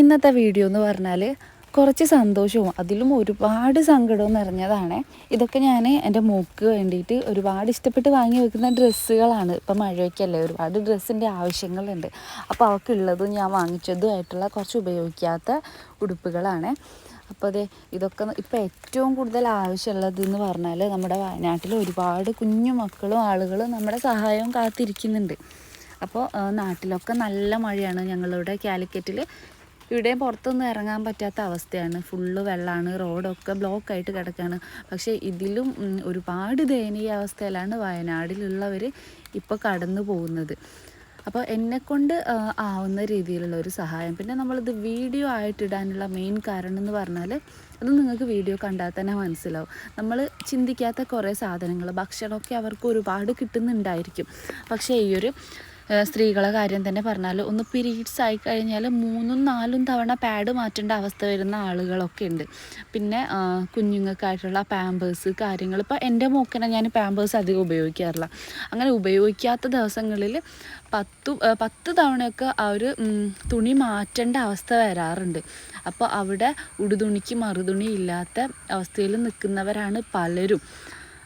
ഇന്നത്തെ വീഡിയോ എന്ന് പറഞ്ഞാൽ കുറച്ച് സന്തോഷവും അതിലും ഒരുപാട് സങ്കടവും നിറഞ്ഞതാണ്. ഇതൊക്കെ ഞാൻ എന്റെ മൂക്ക് വേണ്ടിയിട്ട് ഒരുപാട് ഇഷ്ടപ്പെട്ട് വാങ്ങി വെക്കുന്ന ഡ്രസ്സുകളാണ്. ഇപ്പം മഴയൊക്കെയല്ലേ ഒരുപാട് ഡ്രസ്സിന്റെ ആവശ്യങ്ങളുണ്ട്. അപ്പോൾ അവൾക്കുള്ളതും ഞാൻ വാങ്ങിച്ചതും ആയിട്ടുള്ള കുറച്ച് ഉപയോഗിക്കാത്ത ഉടുപ്പുകളാണ്. അപ്പോൾ അതെ ഇതൊക്കെ ഇപ്പോൾ ഏറ്റവും കൂടുതൽ ആവശ്യമുള്ളത് എന്ന് പറഞ്ഞാൽ നമ്മുടെ വയനാട്ടിൽ ഒരുപാട് കുഞ്ഞു മക്കളും ആളുകളും നമ്മുടെ സഹായവും കാത്തിരിക്കുന്നുണ്ട്. അപ്പോൾ നാട്ടിലൊക്കെ നല്ല മഴയാണ് ഞങ്ങളിവിടെ കാലിക്കറ്റിൽ ഇവിടെയും പുറത്തൊന്നും ഇറങ്ങാൻ പറ്റാത്ത അവസ്ഥയാണ്. ഫുള്ള് വെള്ളമാണ് റോഡൊക്കെ ബ്ലോക്ക് ആയിട്ട് കിടക്കുകയാണ് പക്ഷേ ഇതിലും ഒരുപാട് ദയനീയ അവസ്ഥയിലാണ് വയനാടിലുള്ളവർ ഇപ്പോൾ കടന്നു പോകുന്നത്. അപ്പോൾ എന്നെക്കൊണ്ട് ആവുന്ന രീതിയിലുള്ള ഒരു സഹായം. പിന്നെ നമ്മളിത് വീഡിയോ ആയിട്ടിടാനുള്ള മെയിൻ കാരണം എന്ന് പറഞ്ഞാൽ അത് നിങ്ങൾക്ക് വീഡിയോ കണ്ടാൽ തന്നെ മനസ്സിലാവും. നമ്മൾ ചിന്തിക്കാത്ത കുറേ സാധനങ്ങൾ ഭക്ഷണമൊക്കെ അവർക്ക് ഒരുപാട് കിട്ടുന്നുണ്ടായിരിക്കും. പക്ഷേ ഈ ഒരു സ്ത്രീകളെ കാര്യം തന്നെ പറഞ്ഞാൽ ഒന്ന് പീരീഡ്സ് ആയി കഴിഞ്ഞാൽ മൂന്നും നാലും തവണ പാഡ് മാറ്റേണ്ട അവസ്ഥ വരുന്ന ആളുകളൊക്കെ ഉണ്ട്. പിന്നെ കുഞ്ഞുങ്ങൾക്കായിട്ടുള്ള പാമ്പേഴ്സ് കാര്യങ്ങൾ ഇപ്പോൾ എന്റെ മോക്കനെ ഞാൻ പാമ്പേഴ്സ് അധികം ഉപയോഗിക്കാറില്ല. അങ്ങനെ ഉപയോഗിക്കാത്ത ദിവസങ്ങളിൽ പത്തു പത്ത് തവണയൊക്കെ ആ ഒരു തുണി മാറ്റേണ്ട അവസ്ഥ വരാറുണ്ട്. അപ്പോൾ അവിടെ ഉടുതുണിക്ക് മറുതുണി ഇല്ലാത്ത അവസ്ഥയിൽ നിൽക്കുന്നവരാണ് പലരും.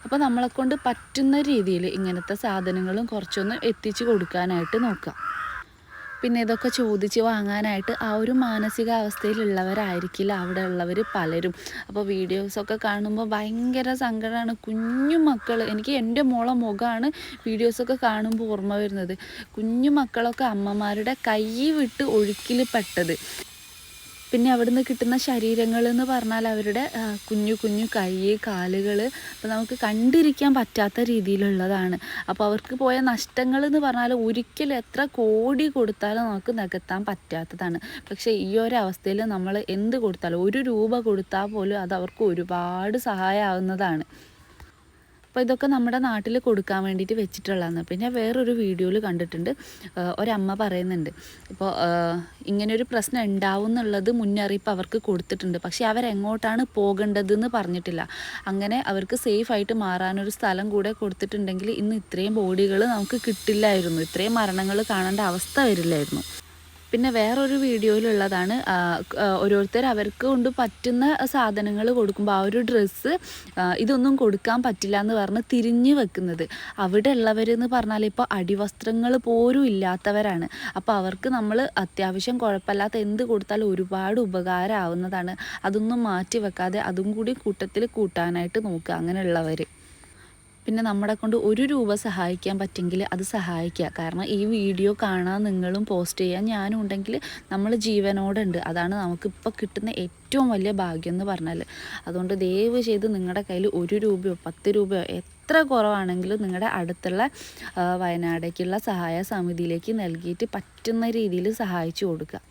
അപ്പോൾ നമ്മളെക്കൊണ്ട് പറ്റുന്ന രീതിയിൽ ഇങ്ങനത്തെ സാധനങ്ങളും കുറച്ചൊന്ന് എത്തിച്ചു കൊടുക്കാനായിട്ട് നോക്കാം. പിന്നെ ഇതൊക്കെ ചോദിച്ച് വാങ്ങാനായിട്ട് ആ ഒരു മാനസികാവസ്ഥയിലുള്ളവരായിരിക്കില്ല. അവിടെ ഉള്ളവർ പലരും അപ്പോൾ വീഡിയോസൊക്കെ കാണുമ്പോൾ ഭയങ്കര സങ്കടമാണ് കുഞ്ഞു മക്കൾ എനിക്ക് എന്റെ മോളെ മുഖമാണ് വീഡിയോസൊക്കെ കാണുമ്പോൾ ഓർമ്മ വരുന്നത്. കുഞ്ഞു മക്കളൊക്കെ അമ്മമാരുടെ കൈ വിട്ട് ഒഴുക്കിൽ പെട്ടത്. പിന്നെ അവിടുന്ന് കിട്ടുന്ന ശരീരങ്ങൾ എന്ന് പറഞ്ഞാൽ അവരുടെ കുഞ്ഞു കുഞ്ഞു കൈ കാലുകൾ അപ്പോൾ നമുക്ക് കണ്ടിരിക്കാൻ പറ്റാത്ത രീതിയിലുള്ളതാണ്. അപ്പോൾ അവർക്ക് പോയ നഷ്ടങ്ങൾ എന്ന് പറഞ്ഞാൽ ഒരിക്കലും എത്ര കോടി കൊടുത്താലും നമുക്ക് നികത്താൻ പറ്റാത്തതാണ്. പക്ഷേ ഈ ഒരു അവസ്ഥയിൽ നമ്മൾ എന്ത് കൊടുത്താലും ഒരു രൂപ കൊടുത്താൽ പോലും അത് അവർക്ക് ഒരുപാട് സഹായമാവുന്നതാണ്. അപ്പോൾ ഇതൊക്കെ നമ്മുടെ നാട്ടിൽ കൊടുക്കാൻ വേണ്ടിയിട്ട് വെച്ചിട്ടുള്ളതാണ്. പിന്നെ വേറൊരു വീഡിയോയിൽ കണ്ടിട്ടുണ്ട്. ഒരമ്മ പറയുന്നുണ്ട്. ഇപ്പോൾ ഇങ്ങനൊരു പ്രശ്നം ഉണ്ടാവും എന്നുള്ളത് മുന്നറിയിപ്പ് അവർക്ക് കൊടുത്തിട്ടുണ്ട്. പക്ഷേ അവരെങ്ങോട്ടാണ് പോകേണ്ടതെന്ന് പറഞ്ഞിട്ടില്ല. അങ്ങനെ അവർക്ക് സേഫ് ആയിട്ട് മാറാനൊരു സ്ഥലം കൂടെ കൊടുത്തിട്ടുണ്ടെങ്കിൽ ഇന്ന് ഇത്രയും ബോഡികൾ നമുക്ക് കിട്ടില്ലായിരുന്നു. ഇത്രയും മരണങ്ങൾ കാണേണ്ട അവസ്ഥ വരില്ലായിരുന്നു. പിന്നെ വേറൊരു വീഡിയോയിലുള്ളതാണ് ഓരോരുത്തർ അവർക്ക് കൊണ്ട് പറ്റുന്ന സാധനങ്ങൾ കൊടുക്കുമ്പോൾ ആ ഒരു ഡ്രസ്സ് ഇതൊന്നും കൊടുക്കാൻ പറ്റില്ല എന്ന് പറഞ്ഞ് തിരിഞ്ഞു വെക്കുന്നത്. അവിടെ ഉള്ളവരെന്ന് പറഞ്ഞാൽ ഇപ്പോൾ അടിവസ്ത്രങ്ങൾ പോലും ഇല്ലാത്തവരാണ്. അപ്പോൾ അവർക്ക് നമ്മൾ അത്യാവശ്യം കുഴപ്പമില്ലാത്ത എന്ത് കൊടുത്താലും ഒരുപാട് ഉപകാരമാവുന്നതാണ്. അതൊന്നും മാറ്റി വെക്കാതെ അതും കൂടി കൂട്ടത്തിൽ കൂട്ടാനായിട്ട് നോക്കുക അങ്ങനെയുള്ളവർ പിന്നെ നമ്മളെ കൊണ്ട് ഒരു രൂപ സഹായിക്കാൻ പറ്റുമെങ്കിൽ അത് സഹായിക്കുക. കാരണം ഈ വീഡിയോ കാണാൻ നിങ്ങളും പോസ്റ്റ് ചെയ്യാൻ ഞാനും ഉണ്ടെങ്കിൽ നമ്മൾ ജീവനോടുണ്ട്. അതാണ് നമുക്കിപ്പോൾ കിട്ടുന്ന ഏറ്റവും വലിയ ഭാഗ്യം എന്ന് പറഞ്ഞാൽ അതുകൊണ്ട് ദയവ് ചെയ്ത് നിങ്ങളുടെ കയ്യിൽ ഒരു രൂപയോ പത്ത് രൂപയോ എത്ര കുറവാണെങ്കിലും നിങ്ങളുടെ അടുത്തുള്ള വയനാടേക്കുള്ള സഹായ സമിതിയിലേക്ക് നൽകിയിട്ട് പറ്റുന്ന രീതിയിൽ സഹായിച്ചു കൊടുക്കുക.